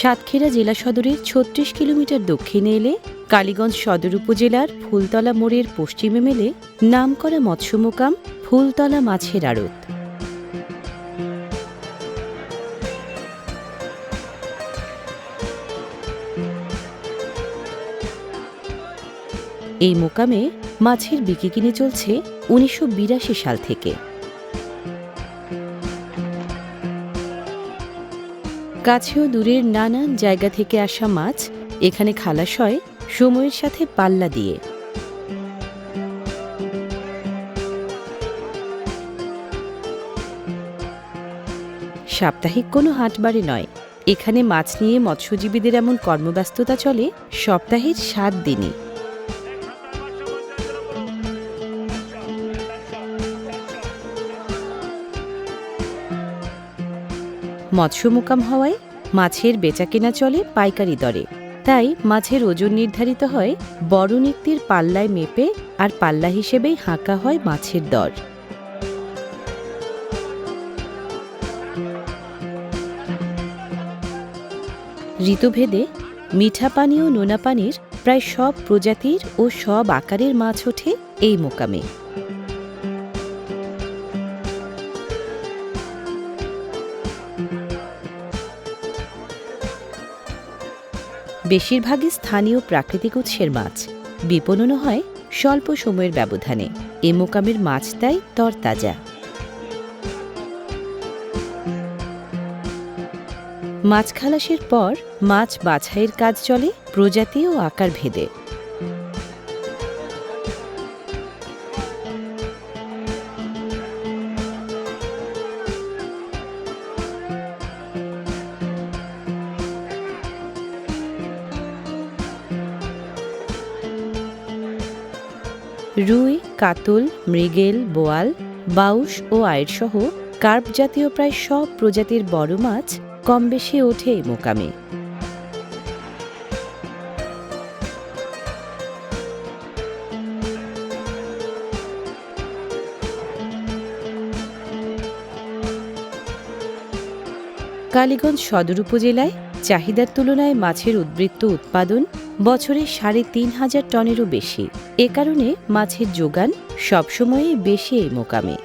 সাতক্ষীরা জেলা সদরের ছত্রিশ কিলোমিটার দক্ষিণে এলে কালীগঞ্জ সদর উপজেলার ফুলতলা মোড়ের পশ্চিমে মেলে নামকরা মৎস্য মোকাম ফুলতলা মাছের আড়ত। এই মোকামে মাছের বিক্রি কিনে চলছে উনিশশো বিরাশি সাল থেকে। কাছেও দূরের নানান জায়গা থেকে আসা মাছ, এখানে খালাস হয় সময়ের সাথে পাল্লা দিয়ে। সাপ্তাহিক কোনো হাটবারে নয়। এখানে মাছ নিয়ে মৎস্যজীবীদের এমন কর্মব্যস্ততা চলে সপ্তাহের সাত দিনই। মৎস্য মোকাম হওয়ায় মাছের বেচাকেনা চলে পাইকারি দরে। তাই মাছের ওজন নির্ধারিত হয় বড় নিক্তির পাল্লায় মেপে আর পাল্লা হিসেবেই হাঁকা হয় মাছের দর। ঋতুভেদে মিঠা পানি ও নোনা পানির প্রায় সব প্রজাতির ও সব আকারের মাছ ওঠে এই মোকামে। বেশিরভাগই স্থানীয় প্রাকৃতিক উৎসের মাছ। বিপণনও হয় স্বল্প সময়ের ব্যবধানে। এ মোকামের মাছ তাই তরতাজা। মাছ খালাসের পর মাছ বাছাইয়ের কাজ চলে প্রজাতি ও আকার ভেদে। রুই, কাতল, মৃগেল, বোয়াল বাউস ও আয়ের সহ কার্প জাতীয় প্রায় সব প্রজাতির বড় মাছ কম বেশি ওঠে এই মোকামে। কালীগঞ্জ সদর উপজেলায় চাহিদার তুলনায় মাছের উদ্বৃত্ত উৎপাদন বছরে সাড়ে তিন হাজার টনেরও বেশি। এ কারণে মাছের যোগান সবসময়ই বেশি এই মোকামে।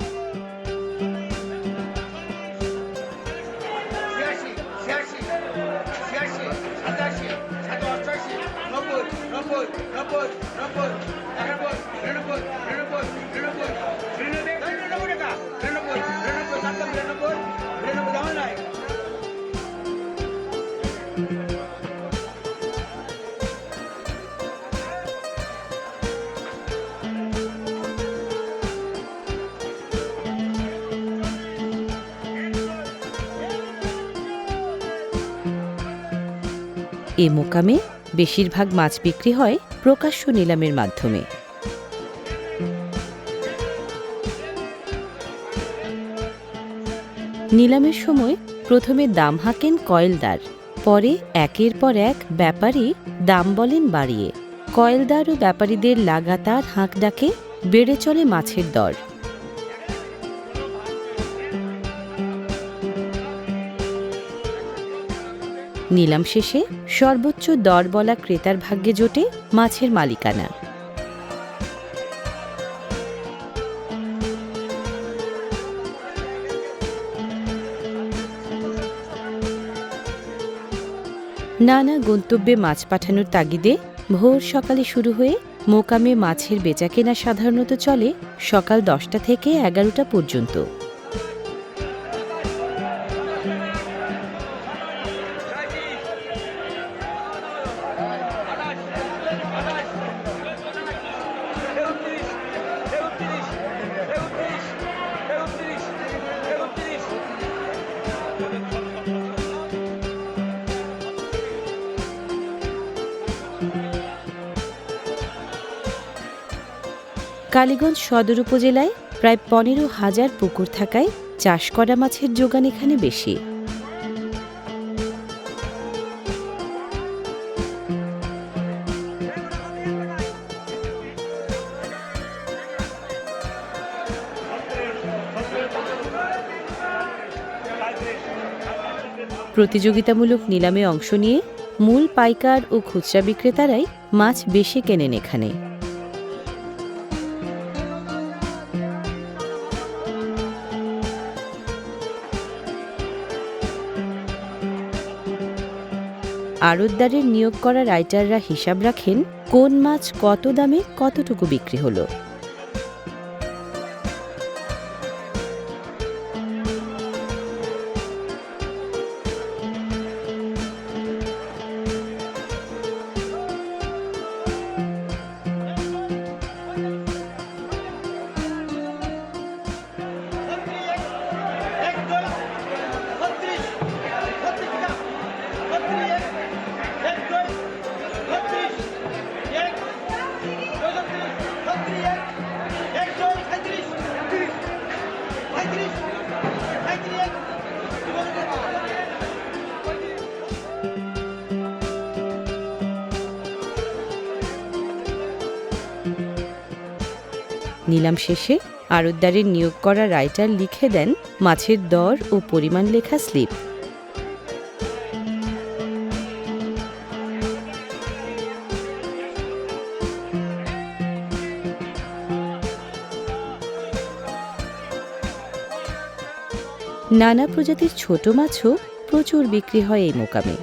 এ মোকামে বেশিরভাগ মাছ বিক্রি হয় প্রকাশ্য নিলামের মাধ্যমে। নিলামের সময় প্রথমে দাম হাঁকেন কয়েলদার, পরে একের পর এক ব্যাপারী দাম বলেন বাড়িয়ে। কয়েলদার ও ব্যাপারীদের লাগাতার হাঁক ডাকে, বেড়ে চলে মাছের দর। নিলাম শেষে সর্বোচ্চ দর বলা ক্রেতার ভাগ্যে জোটে মাছের মালিকানা। নানা গন্তব্যে মাছ পাঠানোর তাগিদে ভোর সকালে শুরু হয়ে মোকামে মাছের বেচাকেনা সাধারণত চলে সকাল দশটা থেকে এগারোটা পর্যন্ত। কালীগঞ্জ সদর উপজেলায় প্রায় পনেরো হাজার পুকুর থাকায় চাষ করা মাছের যোগান এখানে বেশি। প্রতিযোগিতামূলক নিলামে অংশ নিয়ে মূল পাইকার ও খুচরা বিক্রেতারাই মাছ বেশি কেনেন এখানে। আড়তদারের নিয়োগ করা রাইটাররা হিসাব রাখেন কোন মাছ কত দামে কতটুকু বিক্রি হলো। নিলাম শেষে আড়তদারের নিয়োগ করা রাইটার লিখে দেন মাছের দর ও পরিমাণ লেখা স্লিপ। নানা প্রজাতির ছোট মাছও প্রচুর বিক্রি হয় এই মোকামে।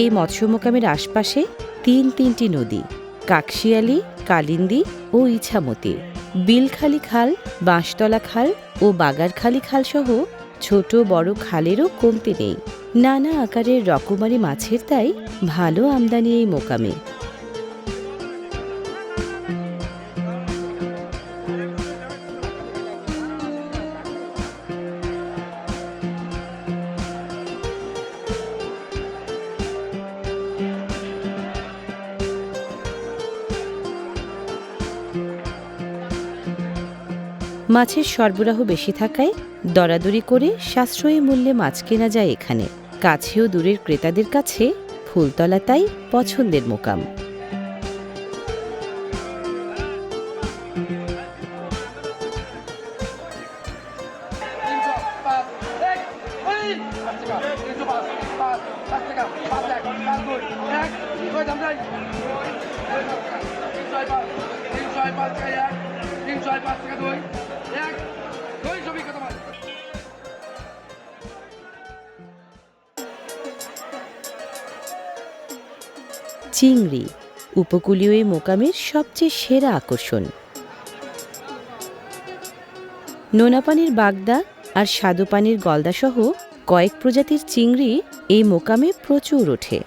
এই মৎস্য মোকামের আশপাশে তিন তিনটি নদী, কাকশিয়ালি, কালিন্দি ও ইছামতি। বিলখালি খাল, বাঁশতলা খাল ও বাগারখালি খাল সহ ছোট বড় খালেরও কমতি নেই। নানা আকারের রকমারি মাছের তাই ভালো আমদানি এই মোকামে। মাছের সরবরাহ বেশি থাকায় দরাদরি করে সাশ্রয়ী মূল্যে মাছ কেনা যায় এখানে। কাছেও দূরের ক্রেতাদের কাছে ফুলতলা তাই পছন্দের মোকাম। পাঁচ দুই। চিংড়ি, উপকূলীয় এই মোকামের সবচেয়ে সেরা আকর্ষণ। নোনাপানির বাগদা আর স্বাদুপানির গলদাসহ কয়েক প্রজাতির চিংড়ি এই মোকামে প্রচুর ওঠে।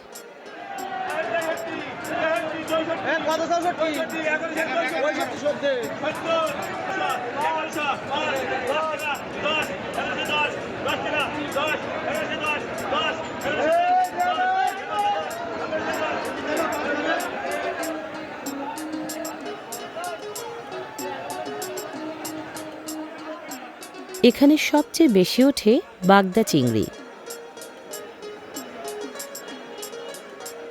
এখানে সবচেয়ে বেশি ওঠে বাগদা চিংড়ি।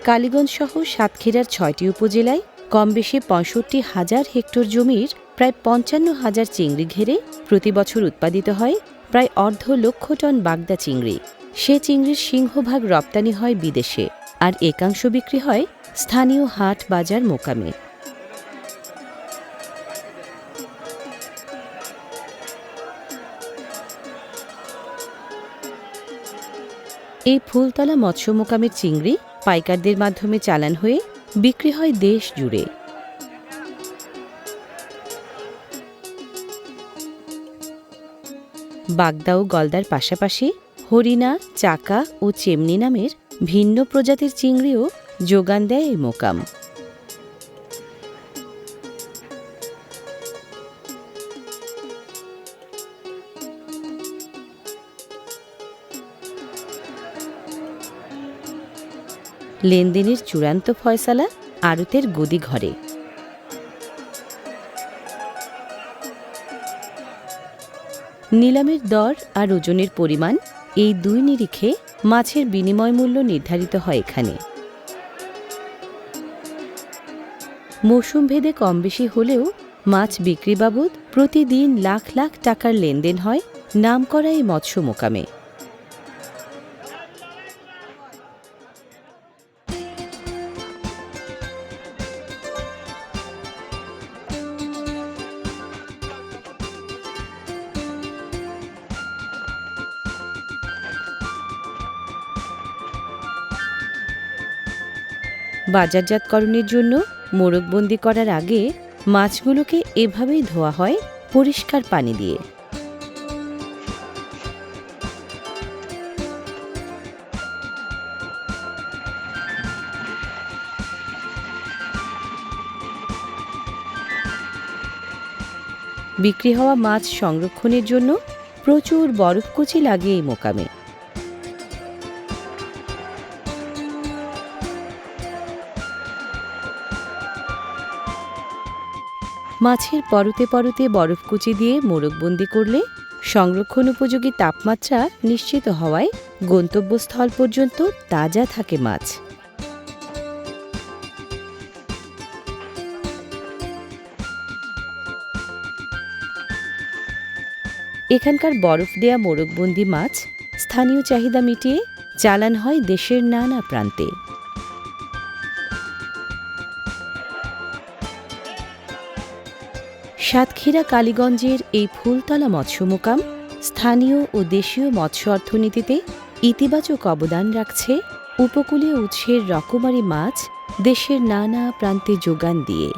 কালীগঞ্জ সহ সাতক্ষীরার ছয়টি উপজেলায় কম বেশি পঁয়ষট্টি হাজার হেক্টর জমির প্রায় পঞ্চান্ন হাজার চিংড়ি ঘেরে প্রতি বছর উৎপাদিত হয় প্রায় অর্ধ লক্ষ টন বাগদা চিংড়ি। সে চিংড়ির সিংহভাগ রপ্তানি হয় বিদেশে, আর একাংশ বিক্রি হয় স্থানীয় হাট বাজার মোকামে। এই ফুলতলা মৎস্য মোকামের চিংড়ি পাইকারদের মাধ্যমে চালান হয়ে বিক্রি হয় দেশ জুড়ে। বাগদা ও গলদার পাশাপাশি হরিণা, চাকা ও চেমনি নামের ভিন্ন প্রজাতির চিংড়িও যোগান দেয় এই মোকাম। লেনদেনের চূড়ান্ত ফয়সালা আড়তের গদি ঘরে। নিলামের দর আর ওজনের পরিমাণ এই দুই নিরিখে মাছের বিনিময় মূল্য নির্ধারিত হয় এখানে। মৌসুম ভেদে কম বেশি হলেও মাছ বিক্রি বাবদ প্রতিদিন লাখ লাখ টাকার লেনদেন হয় নামকরা এই মৎস্য মোকামে। বাজারজাতকরণের জন্য মোড়কবন্দি করার আগে মাছগুলোকে এভাবেই ধোয়া হয় পরিষ্কার পানি দিয়ে। বিক্রি হওয়া মাছ সংরক্ষণের জন্য প্রচুর বরফকুচি লাগে এই মোকামে। মাছের পরতে পরতে বরফকুচি দিয়ে মোড়কবন্দি করলে সংরক্ষণ উপযোগী তাপমাত্রা নিশ্চিত হওয়ায় গন্তব্যস্থল পর্যন্ত তাজা থাকে মাছ। এখানকার বরফ দেয়া মোড়কবন্দি মাছ স্থানীয় চাহিদা মিটিয়ে চালান হয় দেশের নানা প্রান্তে। সাতক্ষীরা কালীগঞ্জের এই ফুলতলা মৎস্য মোকাম স্থানীয় ও দেশীয় মৎস্য অর্থনীতিতে ইতিবাচক অবদান রাখছে উপকূলীয় উৎসের রকমারি মাছ দেশের নানা প্রান্তে যোগান দিয়ে।